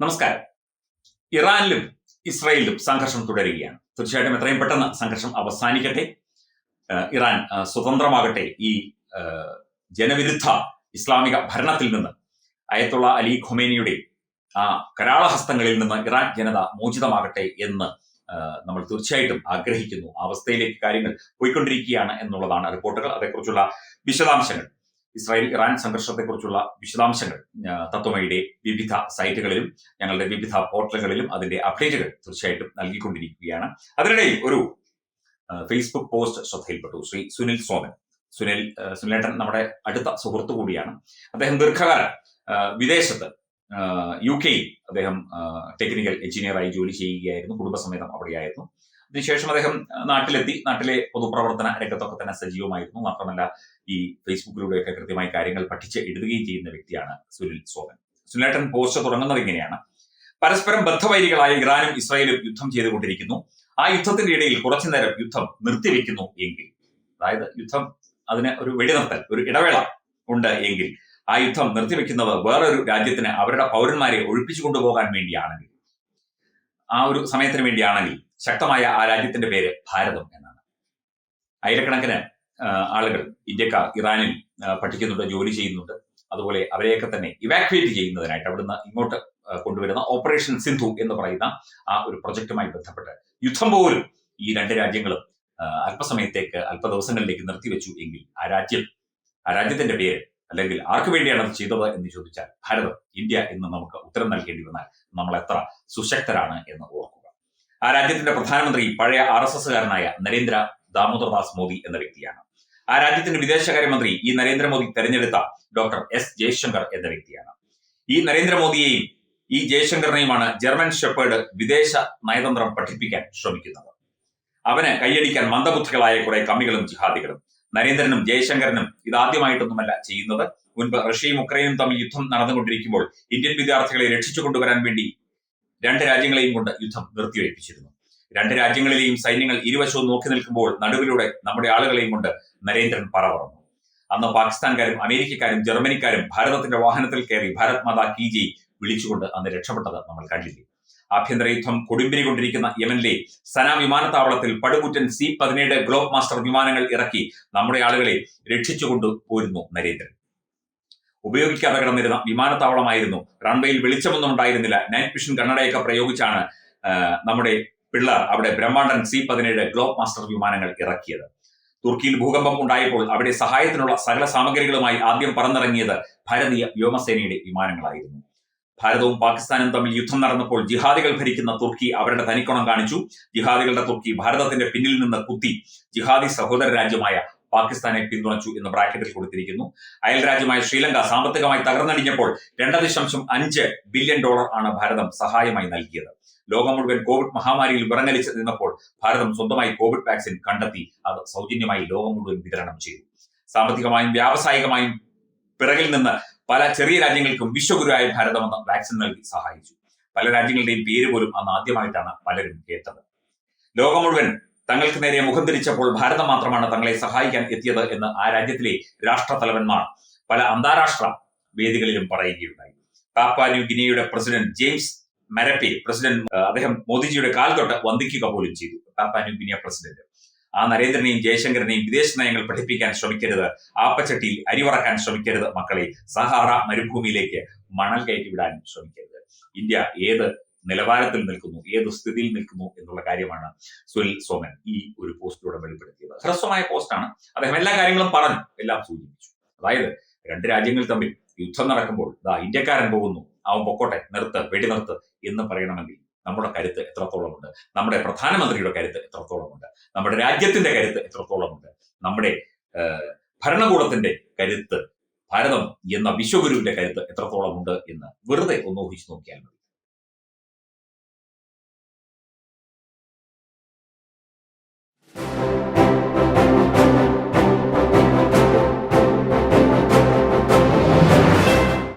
നമസ്കാരം. ഇറാനിലും ഇസ്രയേലിലും സംഘർഷം തുടരുകയാണ്. തീർച്ചയായിട്ടും എത്രയും പെട്ടെന്ന് സംഘർഷം അവസാനിക്കട്ടെ. ഇറാൻ സ്വതന്ത്രമാകട്ടെ ഈ ജനവിരുദ്ധ ഇസ്ലാമിക ഭരണത്തിൽ നിന്ന്. അയത്തുള്ള അലി ഖൊമേനിയുടെ ആ കരാളഹസ്തങ്ങളിൽ നിന്ന് ഇറാൻ ജനത മോചിതമാകട്ടെ എന്ന് നമ്മൾ തീർച്ചയായിട്ടും ആഗ്രഹിക്കുന്നു. അവസ്ഥയിലേക്ക് കാര്യങ്ങൾ പോയിക്കൊണ്ടിരിക്കുകയാണ് എന്നുള്ളതാണ് റിപ്പോർട്ടുകൾ. അതേക്കുറിച്ചുള്ള വിശദാംശങ്ങൾ ഇസ്രായേൽ ഇറാൻ സംഘർഷത്തെക്കുറിച്ചുള്ള വിശദാംശങ്ങൾ തത്വമയുടെ വിവിധ സൈറ്റുകളിലും ഞങ്ങളുടെ വിവിധ പോർട്ടലുകളിലും അതിന്റെ അപ്ഡേറ്റുകൾ തീർച്ചയായിട്ടും നൽകിക്കൊണ്ടിരിക്കുകയാണ്. അതിനിടയിൽ ഒരു ഫേസ്ബുക്ക് പോസ്റ്റ് ശ്രദ്ധയിൽപ്പെട്ടു. ശ്രീ സുനിൽ സോമൻ. സുനിൽ സുനിലേട്ടൻ നമ്മുടെ അടുത്ത സുഹൃത്തു കൂടിയാണ്. അദ്ദേഹം ദീർഘകാലം വിദേശത്ത് യു കെയിൽ അദ്ദേഹം ടെക്നിക്കൽ എഞ്ചിനീയറായി ജോലി ചെയ്യുകയായിരുന്നു. കുടുംബസമേതം അവിടെയായിരുന്നു. അതിനുശേഷം അദ്ദേഹം നാട്ടിലെത്തി. നാട്ടിലെ പൊതുപ്രവർത്തന രംഗത്തൊക്കെ തന്നെ സജീവമായിരുന്നു. മാത്രമല്ല ഈ ഫേസ്ബുക്കിലൂടെയൊക്കെ കൃത്യമായി കാര്യങ്ങൾ പഠിച്ച് എഴുതുകയും ചെയ്യുന്ന വ്യക്തിയാണ് സുനിൽ സോമൻ. സുനിലേട്ടൻ പോസ്റ്റ് തുടങ്ങുന്നത് ഇങ്ങനെയാണ്. പരസ്പരം ബദ്ധവൈരികളായ ഇറാനും ഇസ്രായേലും യുദ്ധം ചെയ്തുകൊണ്ടിരിക്കുന്നു. ആ യുദ്ധത്തിന്റെ ഇടയിൽ കുറച്ചു നേരം യുദ്ധം നിർത്തിവെക്കുന്നു എങ്കിൽ അതായത് യുദ്ധം അതിന് ഒരു വെടിനിർത്തൽ ഒരു ഇടവേള ഉണ്ട് എങ്കിൽ ആ യുദ്ധം നിർത്തിവെക്കുന്നത് വേറൊരു രാജ്യത്തിന് അവരുടെ പൗരന്മാരെ ഒഴിപ്പിച്ചു കൊണ്ടുപോകാൻ വേണ്ടിയാണെങ്കിൽ ആ ഒരു സമയത്തിന് വേണ്ടിയാണെങ്കിൽ ശക്തമായ ആ രാജ്യത്തിന്റെ പേര് ഭാരതം എന്നാണ്. ആയിരക്കണക്കിന് ആളുകൾ ഇന്ത്യക്കാർ ഇറാനിൽ പഠിക്കുന്നുണ്ട് ജോലി ചെയ്യുന്നുണ്ട്. അതുപോലെ അവരെയൊക്കെ തന്നെ ഇവാക്വേറ്റ് ചെയ്യുന്നതിനായിട്ട് അവിടുന്ന് ഇങ്ങോട്ട് കൊണ്ടുവരുന്ന ഓപ്പറേഷൻ സിന്ധു എന്ന് പറയുന്ന ആ ഒരു പ്രൊജക്റ്റുമായി ബന്ധപ്പെട്ട് യുദ്ധം പോലും ഈ രണ്ട് രാജ്യങ്ങളും അല്പസമയത്തേക്ക് അല്പ ദിവസങ്ങളിലേക്ക് നിർത്തിവെച്ചു എങ്കിൽ ആ രാജ്യം ആ രാജ്യത്തിന്റെ പേര് അല്ലെങ്കിൽ ആർക്കു വേണ്ടിയാണ് അത് ചെയ്തത് എന്ന് ചോദിച്ചാൽ ഭാരതം ഇന്ത്യ എന്ന് നമുക്ക് ഉത്തരം നൽകേണ്ടി വന്നാൽ നമ്മൾ എത്ര സുശക്തരാണ് എന്ന് ഓർക്കുക ആ രാജ്യത്തിന്റെ പ്രധാനമന്ത്രി പഴയ ആർ എസ് എസ്സുകാരനായ നരേന്ദ്ര ദാമോദർദാസ് മോദി എന്ന വ്യക്തിയാണ്. ആ രാജ്യത്തിന്റെ വിദേശകാര്യമന്ത്രി ഈ നരേന്ദ്രമോദി തെരഞ്ഞെടുത്ത ഡോക്ടർ എസ് ജയശങ്കർ എന്ന വ്യക്തിയാണ്. ഈ നരേന്ദ്രമോദിയെയും ഈ ജയശങ്കറിനെയുമാണ് ജർമ്മൻ ഷെപ്പേർഡ് വിദേശ നയതന്ത്രം പഠിപ്പിക്കാൻ ശ്രമിക്കുന്നത്. അവന് കൈയടിക്കാൻ മന്ദബുദ്ധികളായ കുറെ കമ്മികളും ജിഹാദികളും. നരേന്ദ്രനും ജയശങ്കരനും ഇതാദ്യമായിട്ടൊന്നുമല്ല ചെയ്യുന്നത്. മുൻപ് റഷ്യയും ഉക്രൈനും തമ്മിൽ യുദ്ധം നടന്നുകൊണ്ടിരിക്കുമ്പോൾ ഇന്ത്യൻ വിദ്യാർത്ഥികളെ രക്ഷിച്ചു കൊണ്ടുവരാൻ വേണ്ടി രണ്ട് രാജ്യങ്ങളെയും കൊണ്ട് യുദ്ധം നിർത്തിവെപ്പിച്ചിരുന്നു. രണ്ട് രാജ്യങ്ങളിലെയും സൈന്യങ്ങൾ ഇരുവശവും നോക്കി നിൽക്കുമ്പോൾ നടുവിലൂടെ നമ്മുടെ ആളുകളെയും കൊണ്ട് നരേന്ദ്രൻ പറവറന്നു. അന്ന് പാകിസ്ഥാൻകാരും അമേരിക്കക്കാരും ജർമ്മനിക്കാരും ഭാരതത്തിന്റെ വാഹനത്തിൽ കയറി ഭാരത് മാതാ കി ജി വിളിച്ചുകൊണ്ട് അന്ന് രക്ഷപ്പെട്ടത് നമ്മൾ കണ്ടില്ലേ. ആഭ്യന്തര യുദ്ധം കൊടുമ്പിരി കൊണ്ടിരിക്കുന്ന യമനിലെ സന വിമാനത്താവളത്തിൽ പടുകുറ്റൻ സി പതിനേഴ് ഗ്ലോബ് മാസ്റ്റർ വിമാനങ്ങൾ ഇറക്കി നമ്മുടെ ആളുകളെ രക്ഷിച്ചുകൊണ്ട് പോരുന്നു നരേന്ദ്രൻ. ഉപയോഗിക്കാതെ കിടന്നിരുന്ന വിമാനത്താവളമായിരുന്നു. റൺവേയിൽ വെളിച്ചമൊന്നും ഉണ്ടായിരുന്നില്ല. നൈറ്റ് മിഷൻ കണ്ണടയൊക്കെ പ്രയോഗിച്ചാണ് നമ്മുടെ പിള്ളേർ അവിടെ ബ്രഹ്മാണ്ടൻ സി പതിനേഴ് ഗ്ലോബ് മാസ്റ്റർ വിമാനങ്ങൾ ഇറക്കിയത്. തുർക്കിയിൽ ഭൂകമ്പം ഉണ്ടായപ്പോൾ അവിടെ സഹായത്തിനുള്ള സകല സാമഗ്രികളുമായി ആദ്യം പറന്നിറങ്ങിയത് ഭാരതീയ വ്യോമസേനയുടെ വിമാനങ്ങളായിരുന്നു. ഭാരതവും പാകിസ്ഥാനും തമ്മിൽ യുദ്ധം നടന്നപ്പോൾ ജിഹാദികൾ ഭരിക്കുന്ന തുർക്കി അവരുടെ തനിക്കുണം കാണിച്ചു. ജിഹാദികളുടെ തുർക്കി ഭാരതത്തിന്റെ പിന്നിൽ നിന്ന് കുത്തി ജിഹാദി സഹോദര രാജ്യമായ പാകിസ്ഥാനെ പിന്തുണച്ചു എന്ന് ബ്രാക്കറ്റിൽ കൊടുത്തിരിക്കുന്നു. അയൽ രാജ്യമായ ശ്രീലങ്ക സാമ്പത്തികമായി തകർന്നടിഞ്ഞപ്പോൾ രണ്ട് ദശാംശം അഞ്ച് ബില്യൺ ഡോളർ ആണ് ഭാരതം സഹായമായി നൽകിയത്. ലോകം മുഴുവൻ കോവിഡ് മഹാമാരിയിൽ വിറങ്ങലിച്ച് നിന്നപ്പോൾ ഭാരതം സ്വന്തമായി കോവിഡ് വാക്സിൻ കണ്ടെത്തി അത് സൗജന്യമായി ലോകം മുഴുവൻ വിതരണം ചെയ്തു. സാമ്പത്തികമായും വ്യാവസായികമായും പിറകിൽ നിന്ന് പല ചെറിയ രാജ്യങ്ങൾക്കും വിശ്വഗുരുവായ ഭാരതം എന്ന വാക്സിൻ നൽകി സഹായിച്ചു. പല രാജ്യങ്ങളുടെയും പേര് പോലും അന്ന് ആദ്യമായിട്ടാണ് പലരും കേട്ടത്. ലോകം മുഴുവൻ തങ്ങൾക്ക് നേരെ മുഖം തിരിച്ചപ്പോൾ ഭാരതം മാത്രമാണ് തങ്ങളെ സഹായിക്കാൻ എത്തിയത് എന്ന് ആ രാജ്യത്തിലെ രാഷ്ട്രതലവന്മാർ പല അന്താരാഷ്ട്ര വേദികളിലും പറയുകയുണ്ടായി. പാപ്പ ന്യൂ ഗിനിയയുടെ പ്രസിഡന്റ് ജെയിംസ് മരപ്പെ പ്രസിഡന്റ് അദ്ദേഹം മോദിജിയുടെ കാൽ തൊട്ട് വന്ദിക്കുക പോലും ചെയ്തു. പാപ്പ ന്യൂ ഗിനിയ പ്രസിഡന്റ്. ആ നരേന്ദ്രനെയും ജയശങ്കരനെയും വിദേശ നയങ്ങൾ പഠിപ്പിക്കാൻ ശ്രമിക്കരുത് ആപ്പച്ചട്ടിയിൽ അരിവറക്കാൻ ശ്രമിക്കരുത് മക്കളെ സഹാറ മരുഭൂമിയിലേക്ക് മണൽ കയറ്റി വിടാൻ ശ്രമിക്കരുത്. ഇന്ത്യ ഏത് നിലവാരത്തിൽ നിൽക്കുന്നു ഏത് സ്ഥിതിയിൽ നിൽക്കുന്നു എന്നുള്ള കാര്യമാണ് സുനിൽ സോമൻ ഈ ഒരു പോസ്റ്റിലൂടെ വെളിപ്പെടുത്തിയത്. ഹ്രസ്വമായ പോസ്റ്റാണ് അദ്ദേഹം എല്ലാ കാര്യങ്ങളും പറഞ്ഞു എല്ലാം സൂചിപ്പിച്ചു. അതായത് രണ്ട് രാജ്യങ്ങൾ തമ്മിൽ യുദ്ധം നടക്കുമ്പോൾ ദാ ഇന്ത്യക്കാരൻ പോകുന്നു അവൻ പൊക്കോട്ടെ നിർത്ത് വെടിനിർത്ത് എന്ന് പറയണമെങ്കിൽ നമ്മുടെ കരുത്ത് എത്രത്തോളമുണ്ട്? നമ്മുടെ പ്രധാനമന്ത്രിയുടെ കരുത്ത് എത്രത്തോളമുണ്ട്? നമ്മുടെ രാജ്യത്തിന്റെ കരുത്ത് എത്രത്തോളമുണ്ട്? നമ്മുടെ ഭരണകൂടത്തിന്റെ കരുത്ത് ഭാരതം എന്ന വിശ്വഗുരുവിന്റെ കരുത്ത് എത്രത്തോളമുണ്ട് എന്ന് വെറുതെ ഒന്ന് ഊഹിച്ചു നോക്കിയാൽ മതി.